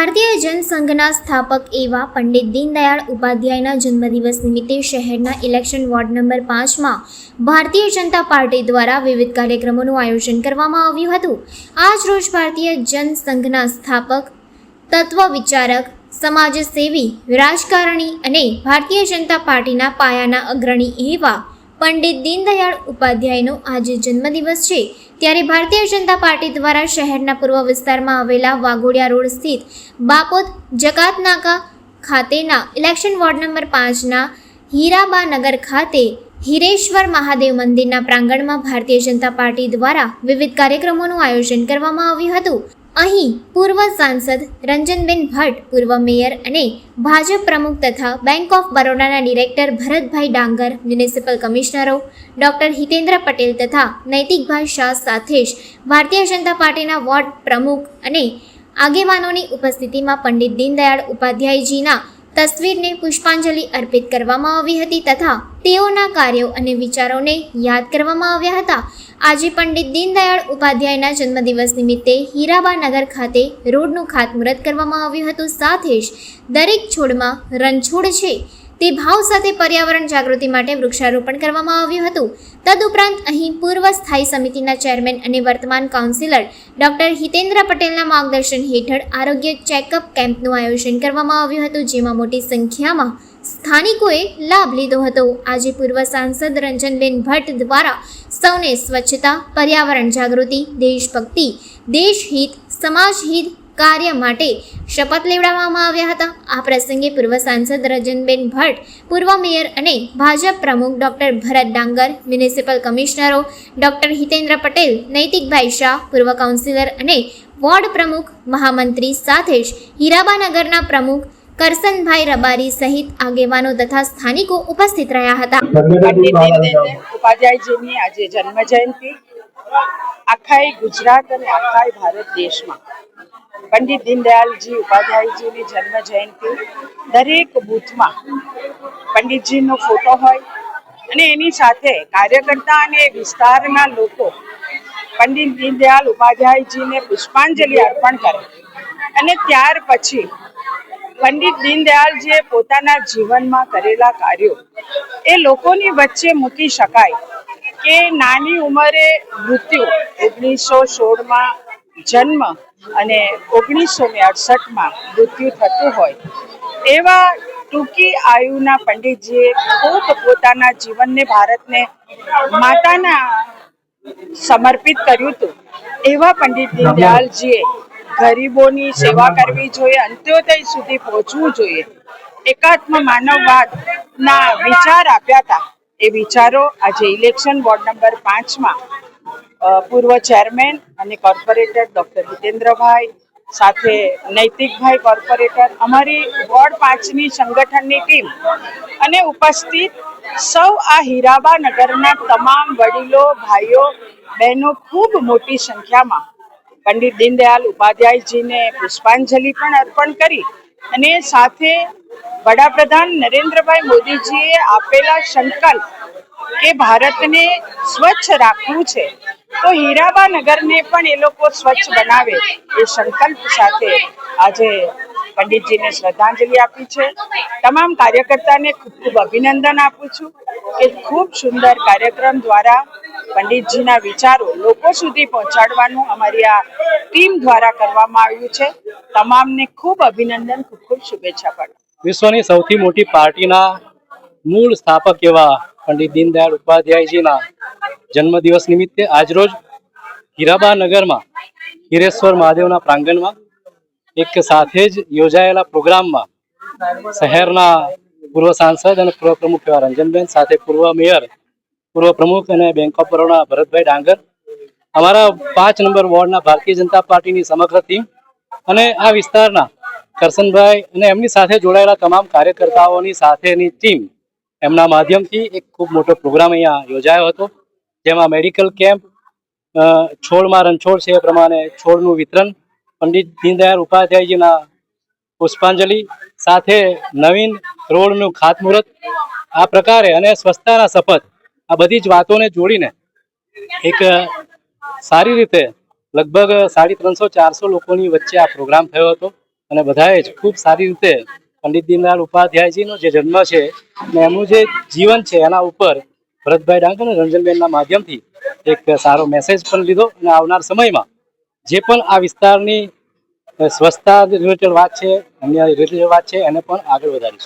ભારતીય જનસંઘના સ્થાપક એવા પંડિત દીનદયાળ ઉપાધ્યાયના જન્મદિવસ નિમિત્તે શહેરના ઇલેક્શન વોર્ડ નંબર પાંચમાં ભારતીય જનતા પાર્ટી દ્વારા વિવિધ કાર્યક્રમોનું આયોજન કરવામાં આવ્યું હતું. આજ રોજ ભારતીય જનસંઘના સ્થાપક, તત્વ વિચારક, સમાજસેવી, રાજકારણી અને ભારતીય જનતા પાર્ટીના પાયાના અગ્રણી એવા પંડિત દીનદયાળ ઉપાધ્યાયનો આજે જન્મદિવસ છે. ત્યારે ભારતીય જનતા પાર્ટી દ્વારા શહેરના પૂર્વ વિસ્તારમાં આવેલા વાઘોડિયા રોડ સ્થિત બાપોદ જકાતનાકા ખાતેના ઇલેક્શન વોર્ડ નંબર પાંચના હીરાબા નગર ખાતે હિરેશ્વર મહાદેવ મંદિરના પ્રાંગણમાં ભારતીય જનતા પાર્ટી દ્વારા વિવિધ કાર્યક્રમોનું આયોજન કરવામાં આવ્યું હતું. અહીં પૂર્વ સાંસદ રંજનબેન ભટ્ટ, પૂર્વ મેયર અને ભાજપ પ્રમુખ તથા બેંક ઓફ બરોડાના ડિરેક્ટર ભરતભાઈ ડાંગર, મ્યુનિસિપલ કમિશનરો, ડોક્ટર હિતેન્દ્ર પટેલ તથા નૈતિકભાઈ શાહ સાથે જ ભારતીય જનતા પાર્ટીના વોર્ડ પ્રમુખ અને આગેવાનોની ઉપસ્થિતિમાં પંડિત દીનદયાળ ઉપાધ્યાયજીના તસવીરને પુષ્પાંજલિ અર્પિત કરવામાં આવી હતી તથા તેઓના કાર્યો અને વિચારોને યાદ કરવામાં આવ્યા હતા. આજે પંડિત દીનદયાળ ઉપાધ્યાયના જન્મદિવસ નિમિત્તે હીરાબા નગર ખાતે રોડનું ખાતમુહૂર્ત કરવામાં આવ્યું હતું. સાથે જ દરેક છોડમાં રણછોડ છે તે ભાવ સાથે પર્યાવરણ જાગૃતિ માટે વૃક્ષારોપણ કરવામાં આવ્યું હતું. તદુપરાંત અહીં પૂર્વ સ્થાયી સમિતિના ચેરમેન અને વર્તમાન કાઉન્સિલર ડોક્ટર હિતેન્દ્ર પટેલના માર્ગદર્શન હેઠળ આરોગ્ય ચેકઅપ કેમ્પનું આયોજન કરવામાં આવ્યું હતું, જેમાં મોટી સંખ્યામાં સ્થાનિકોએ લાભ લીધો હતો. આજે પૂર્વ સાંસદ રંજનબેન ભટ્ટ દ્વારા સૌને સ્વચ્છતા, પર્યાવરણ જાગૃતિ, દેશભક્તિ, દેશહિત, સમાજહિત કાર્ય માટે શપથ લેવડાવવામાં આવ્યા હતા. આ પ્રસંગે પૂર્વ સાંસદ રજનબેન ભટ્ટ, પૂર્વ મેયર અને ભાજપ પ્રમુખ ડોક્ટર ભરત ડાંગર, મ્યુનિસિપલ કમિશનરો ડોક્ટર હિતેન્દ્ર પટેલ, નૈતિકભાઈ શાહ, પૂર્વ કાઉન્સિલર અને વોર્ડ પ્રમુખ, મહામંત્રી સાથે જ હીરાબાનગરના પ્રમુખ કરસનભાઈ રબારી સહિત આગેવાનો તથા સ્થાનિકો ઉપસ્થિત રહ્યા હતા. ઉપાધ્યાયજીની આજે જન્મ જયંતિ આખાય ગુજરાત અને આખાય ભારત દેશમાં. પંડિત દીનદયાલજી ઉપાધ્યાયજીની જન્મ જયંતિ દરેક બૂથમાં પંડિતજીનો ફોટો હોય અને એની સાથે કાર્યકર્તા અને વિસ્તારના લોકો પંડિત દીનદયાલ ઉપાધ્યાયજીને પુષ્પાંજલિ અર્પણ કરે. અને ત્યાર પછી પંડિત દીનદયાળજીએ પોતાના જીવનમાં કરેલા કાર્યો, એ લોકોની વચ્ચે મૂકી શકાય કે નાની ઉંમરે મૃત્યુ ઓગણીસો સોળમાં જન્મ અને ઓગણીસો ને અડસઠમાં મૃત્યુ થતું હોય, એવા ટૂંકી આયુના પંડિતજીએ ખૂબ પોતાના જીવનને ભારતને માતાના સમર્પિત કર્યું હતું. એવા પંડિત દીનદયાળજીએ ગરીબોની સેવા કરવી જોઈએ અંત્યોદય સુધી પહોંચવું જોઈએ. એકાત્મ માનવવાદ ના વિચાર આપ્યા હતા. એ વિચારો આજે ઇલેક્શન વોર્ડ નંબર પાંચમાં પૂર્વ ચેરમેન અને કોર્પોરેટર ડોક્ટર હિતેન્દ્રભાઈ સાથે નૈતિકભાઈ કોર્પોરેટર, અમારી વોર્ડ પાંચની સંગઠનની ટીમ અને ઉપસ્થિત સૌ આ હીરાબા નગરના તમામ વડીલો, ભાઈઓ, બહેનો ખૂબ મોટી સંખ્યામાં પંડિત દીનદયાલ ઉપાધ્યાયજીને પુષ્પાંજલિ પણ અર્પણ કરી અને સાથે વડાપ્રધાન નરેન્દ્રભાઈ મોદીજીએ આપેલા સંકલ્પ કે ભારતને સ્વચ્છ રાખવું છે, તો હીરાબા નગરને પણ એ લોકો સ્વચ્છ બનાવે એ સંકલ્પ સાથે આજે પંડિતજીને શ્રદ્ધાંજલિ આપી છે. તમામ કાર્યકર્તાને ખૂબ ખૂબ અભિનંદન આપું છું કે ખૂબ સુંદર કાર્યક્રમ દ્વારા પંડિતજીના વિચારો લોકો સુધી પહોંચાડવાનું અમારી આ ટીમ દ્વારા કરવામાં આવ્યું છે. તમામને ખૂબ અભિનંદન, ખૂબ ખૂબ શુભેચ્છા પણ વિશ્વની સૌથી મોટી પાર્ટીના મૂળ સ્થાપક એવા પંડિત દીનદયાળ ઉપાધ્યાયજીના જન્મદિવસ નિમિત્તે આજરોજ હીરાબા નગરમાં હિરેશ્વર મહાદેવના પ્રાંગણમાં એક સાથે જ યોજાયેલા પ્રોગ્રામમાં શહેરના પૂર્વ સાંસદ અને પૂર્વ પ્રમુખ એવા રંજનબેન સાથે પૂર્વ મેયર પૂર્વ પ્રમુખ અને બેંક ઓફ બરોડા ભરતભાઈ ડાંગર, અમારા પાંચ નંબર વોર્ડના ભારતીય જનતા પાર્ટીની સમગ્ર ટીમ અને આ વિસ્તારના કરસનભાઈ અને એમની સાથે જોડાયેલા તમામ કાર્યકર્તાઓની સાથેની ટીમ એમના માધ્યમથી એક ખૂબ મોટો પ્રોગ્રામ અહીંયા યોજાયો હતો, જેમાં મેડિકલ કેમ્પ છોડમાં રણછોડ છે એ પ્રમાણે છોડનું વિતરણ, પંડિત દીનદયાળ ઉપાધ્યાયજીના પુષ્પાંજલિ, સાથે નવીન રોડનું ખાતમુહૂર્ત, આ પ્રકારે અને સ્વચ્છતાના શપથ આ બધી જ વાતોને જોડીને એક સારી રીતે લગભગ સાડી ત્રણસો, ચારસો લોકોની વચ્ચે આ પ્રોગ્રામ થયો હતો અને બધાએ જ ખૂબ સારી રીતે પંડિત દીનદયાળ ઉપાધ્યાયજીનો જે જન્મ છે અને એમનું જે જીવન છે એના ઉપર ભરતભાઈ ડાંગ અને રંજનબેનના માધ્યમથી એક સારો મેસેજ પણ લીધો અને આવનાર સમયમાં જે પણ આ વિસ્તારની સ્વચ્છતા રિલેટેડ વાત છે, અન્ય રિલેટેડ વાત છે, એને પણ આગળ વધારીશું.